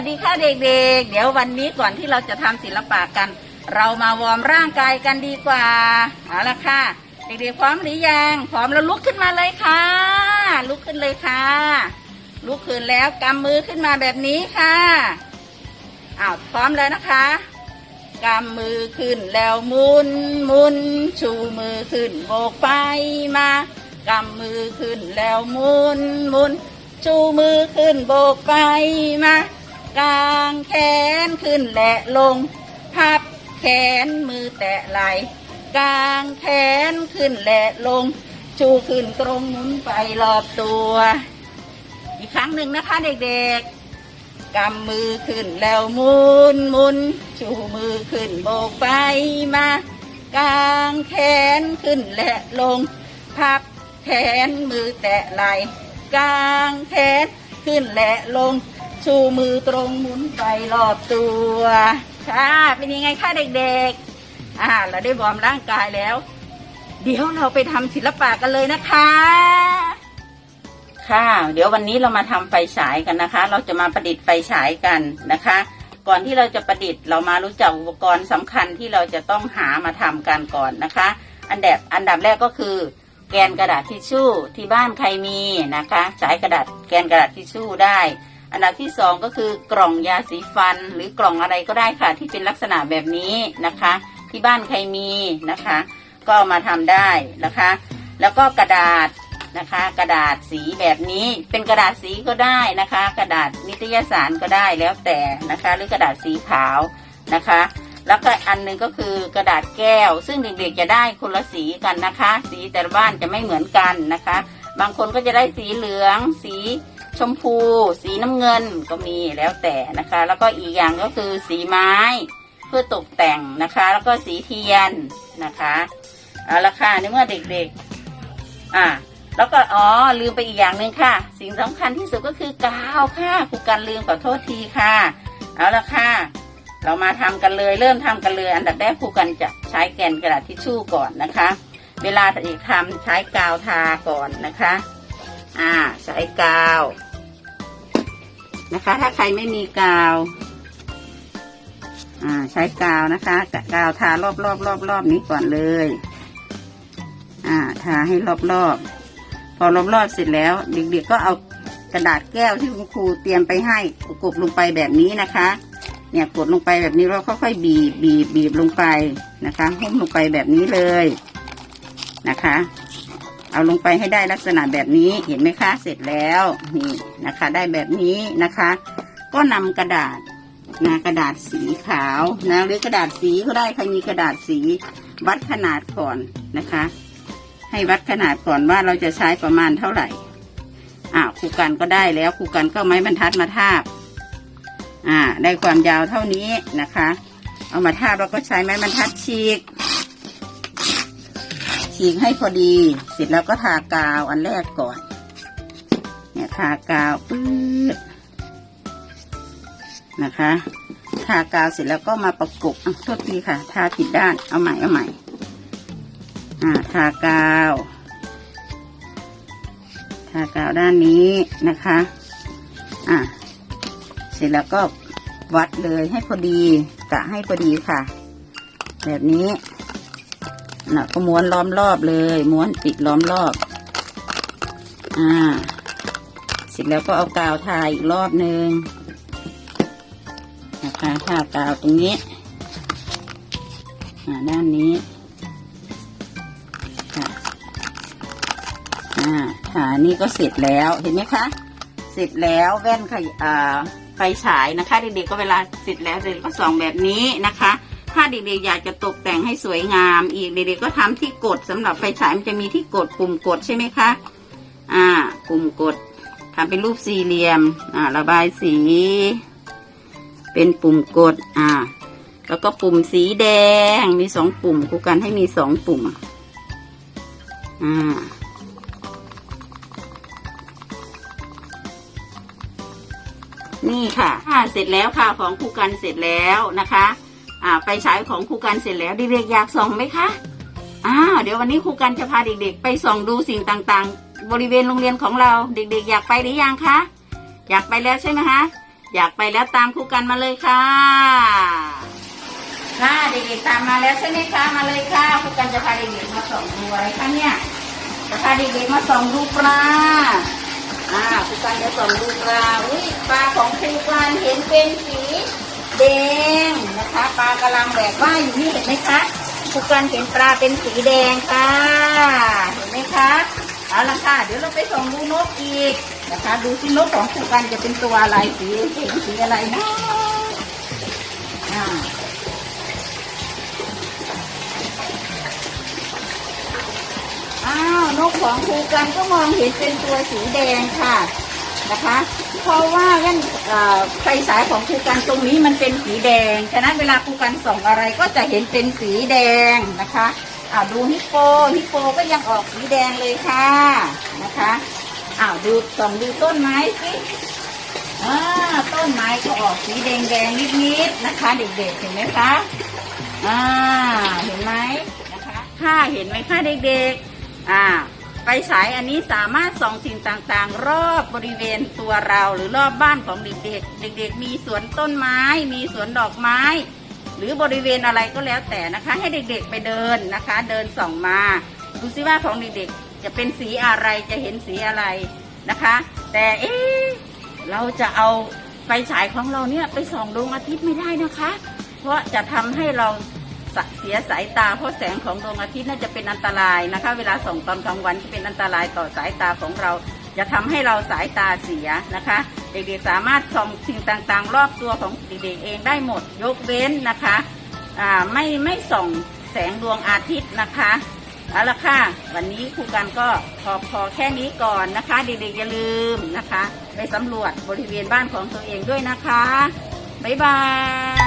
วัสดีค่ะเด็กๆ เดี๋ยววันนี้ก่อนที่เราจะทำศิลปะกัน เรามาวอร์มร่างกายกันดีกว่าเอาละค่ะ เด็กๆพร้อมหรือยังพร้อมแล้วลุกขึ้นมาเลยค่ะ ลุกขึ้นเลยค่ะ ลุกขึ้นแล้วกำมือขึ้นมาแบบนี้ค่ะอ้าวพร้อมแล้วนะคะกำมือขึ้นแล้วมุนมุนชูมือขึ้นโบกไปมากำมือขึ้นแล้วมุนมุนชูมือขึ้นโบกไปมา กลางแขนขึ้นและลง พับแขนมือแตะไหลกลางแขนขึ้นและลง ชูขึ้นตรงหมุนไปรอบตัว อีกครั้งหนึ่งนะคะเด็กๆกำมือขึ้นแล้วหมุนหมุนชูมือขึ้นโบกไปมากลางแขนขึ้นและลง พับแขนมือแตะไหลกลางแขนขึ้นและลง ชูมือตรงหมุนไปรอบตัวค่ะเป็นยังไงคะเด็กๆ อ่า เราได้วอร์มร่างกายแล้ว เดี๋ยวเราไปทำศิลปะกันเลยนะคะ ค่ะ เดี๋ยววันนี้เรามาทำไฟฉายกันนะคะ เราจะมาประดิษฐ์ไฟฉายกันนะคะ ก่อนที่เราจะประดิษฐ์เรามารู้จักอุปกรณ์สำคัญที่เราจะต้องหามาทำกันก่อนนะคะ อันดับอันดับแรกก็คือแกนกระดาษทิชชู่ที่บ้านใครมีนะคะฉายกระดาษแกนกระดาษทิชชู่ได้ อันดับที่สองก็คือกล่องยาสีฟัน หรือกล่องอะไรก็ได้ค่ะ ที่เป็นลักษณะแบบนี้นะคะ ที่บ้านใครมีนะคะ ก็มาทำได้นะคะ แล้วก็กระดาษนะคะ กระดาษสีแบบนี้เป็นกระดาษสีก็ได้นะคะ กระดาษนิตยสารก็ได้แล้วแต่นะคะ หรือกระดาษสีขาวนะคะ แล้วก็อันหนึงก็คือกระดาษแก้ว ซึ่งเด็กๆจะได้คนละสีกันนะคะ สีแต่ละบ้านจะไม่เหมือนกันนะคะ บางคนก็จะได้สีเหลืองสี ชมพู สีน้ำเงินก็มีแล้วแต่นะคะ แล้วก็อีกอย่างก็คือสีไม้เพื่อตกแต่งนะคะ แล้วก็สีเทียนนะคะเอาละค่ะในเมื่อเด็กๆ อะแล้วก็อ๋อลืมไปอีกอย่างหนึ่งค่ะ สิ่งสำคัญที่สุดก็คือกาวค่ะครูกันลืมขอโทษทีค่ะ เอาละค่ะ เรามาทำกันเลยเริ่มทำกันเลย อันดับแรกครูกันจะใช้แกนกระดาษทิชชู่ก่อนนะคะ เวลาเด็กทำใช้กาวทาก่อนนะคะ อ่า ใช้กาว นะคะ ถ้าใครไม่มีกาวอ่าใช้กาวนะคะ กาวทารอบรอบรอบรอบนี้ก่อนเลย อ่า ทาให้รอบรอบพอรอบรอบเสร็จแล้ว เด็กๆก็เอากระดาษแก้วที่คุณครูเตรียมไปให้กบลงไปแบบนี้นะคะ เนี่ยกดลงไปแบบนี้แล้วค่อยๆบีบบีบบีบลงไปนะคะหุ้มลงไปแบบนี้เลยนะคะ เอาลงไปให้ได้ลักษณะแบบนี้เห็นไหมคะ เสร็จแล้วนี่นะคะ ได้แบบนี้นะคะ ก็นำกระดาษนะกระดาษสีขาวนะหรือกระดาษสีก็ได้ใครมีกระดาษสีวัดขนาดก่อนนะคะ ให้วัดขนาดก่อนว่าเราจะใช้ประมาณเท่าไหร่อ่าครูกันก็ได้แล้วครูกันก็ไม้บรรทัดมาทาบอ่าได้ความยาวเท่านี้นะคะ เอามาทาบแล้วก็ใช้ไม้บรรทัดฉีก ฉีกให้พอดี เสร็จแล้วก็ทากาวอันแรกก่อน เนี่ยทากาวปื๊ดนะคะ ทากาวเสร็จแล้วก็มาประกบอะโทษทีค่ะ ทาผิดด้าน เอาใหม่ เอาใหม่ อ่า ทากาว ทากาวด้านนี้นะคะ อ่าเสร็จแล้วก็วัดเลยให้พอดีกะให้พอดีค่ะ แบบนี้ น่ะก็ม้วนล้อมรอบเลย ม้วนปิดล้อมรอบ อ่า เสร็จแล้วก็เอากาวทาอีกรอบหนึ่งนะคะทากาวตรงนี้อ่าด้านนี้ค่ะอ่านี่ก็เสร็จแล้วเห็นไหมคะ เสร็จแล้วแว่นไฟอ่าไฟฉายนะคะเด็กๆก็เวลาเสร็จแล้วเด็กก็ส่องแบบนี้นะคะ ถ้าเด็กๆอยากจะตกแต่งให้สวยงาม อีกเด็กๆก็ทำที่กดสำหรับไฟฉายมันจะมีที่กดปุ่มกดใช่ไหมคะ อ่า ปุ่มกดทำเป็นรูปสี่เหลี่ยม อ่า ระบายสี เป็นปุ่มกด อ่า แล้วก็ปุ่มสีแดง มีสองปุ่มครูกันให้มีสองปุ่ม อ่านี่ค่ะอ่าเสร็จแล้วค่ะของครูกันเสร็จแล้วนะคะ อ่าไฟฉายของครูกันเสร็จแล้วเด็กๆอยากส่องไหมคะอ้าวเดี๋ยววันนี้ครูกันจะพาเด็กๆ ไปส่องดูสิ่งต่างๆ บริเวณโรงเรียนของเราเด็กๆ อยากไปหรือยังคะอยากไปแล้วใช่ไหมคะอยากไปแล้วตามครูกันมาเลยค่ะค่ะเด็กๆตามมาแล้วใช่ไหมคะมาเลยค่ะครูกันจะพาเด็กๆมาส่องดูอะไรคะเนี่ยจะพาเด็กๆมาส่องดูปลาอ่าครูกันจะส่องดูปลาอุ้ยปลาของครูกันเห็นเป็นสี แดงนะคะปลากำลังแบกว่ายอยู่นี่เห็นไหมคะครูกันเห็นปลาเป็นสีแดงค่ะเห็นไหมคะเอาละค่ะ เดี๋ยวเราไปส่องดูนกอีกนะคะ ดูที่นกของครูกันจะเป็นตัวอะไรสีเห็นสีอะไรนะอ้าวนกของครูกันก็มองเห็นเป็นตัวสีแดงค่ะนะคะ เพราะว่าแว่นไฟฉายของครูกันตรงนี้มันเป็นสีแดง ฉะนั้นเวลาครูกันส่องอะไรก็จะเห็นเป็นสีแดงนะคะอ้าวดูฮิปโปฮิปโปก็ยังออกสีแดงเลยค่ะนะคะอ้าวดูส่องดูต้นไม้สิอ่าต้นไม้ก็ออกสีแดงแดงนิดๆนะคะ เด็กๆเห็นไหมคะอ่าเห็นไหมนะคะค่ะเห็นไหมคะเด็กๆอ่า ฟฉายอันนี้สามารถส่องสิ่งต่างๆ รอบบริเวณตัวเราหรือรอบบ้านของเด็กๆ เด็กๆ มีสวนต้นไม้ มีสวนดอกไม้ หรือบริเวณอะไรก็แล้วแต่นะคะ ให้เด็กๆไปเดินนะคะ เดินส่องมาดูซิว่าของเด็กๆจะเป็นสีอะไรจะเห็นสีอะไรนะคะ แต่เอ๊ะเราจะเอาไฟฉายของเราเนี่ยไปส่องดวงอาทิตย์ไม่ได้นะคะ เพราะจะทำให้เรา เสียสายตาเพราะแสงของดวงอาทิตย์น่าจะเป็นอันตรายนะคะ เวลาส่องตอนกลางวันจะเป็นอันตรายต่อสายตาของเราจะทำให้เราสายตาเสียนะคะ เด็กๆสามารถส่องสิ่งต่างๆ รอบตัวของเด็กๆเองได้หมดยกเว้นนะคะไม่ไม่ส่องแสงดวงอาทิตย์นะคะเอาละค่ะ วันนี้ครูกันก็พอพอแค่นี้ก่อนนะคะ เด็กๆอย่าลืมนะคะ ไปสำรวจบริเวณบ้านของตัวเองด้วยนะคะ บ๊ายบาย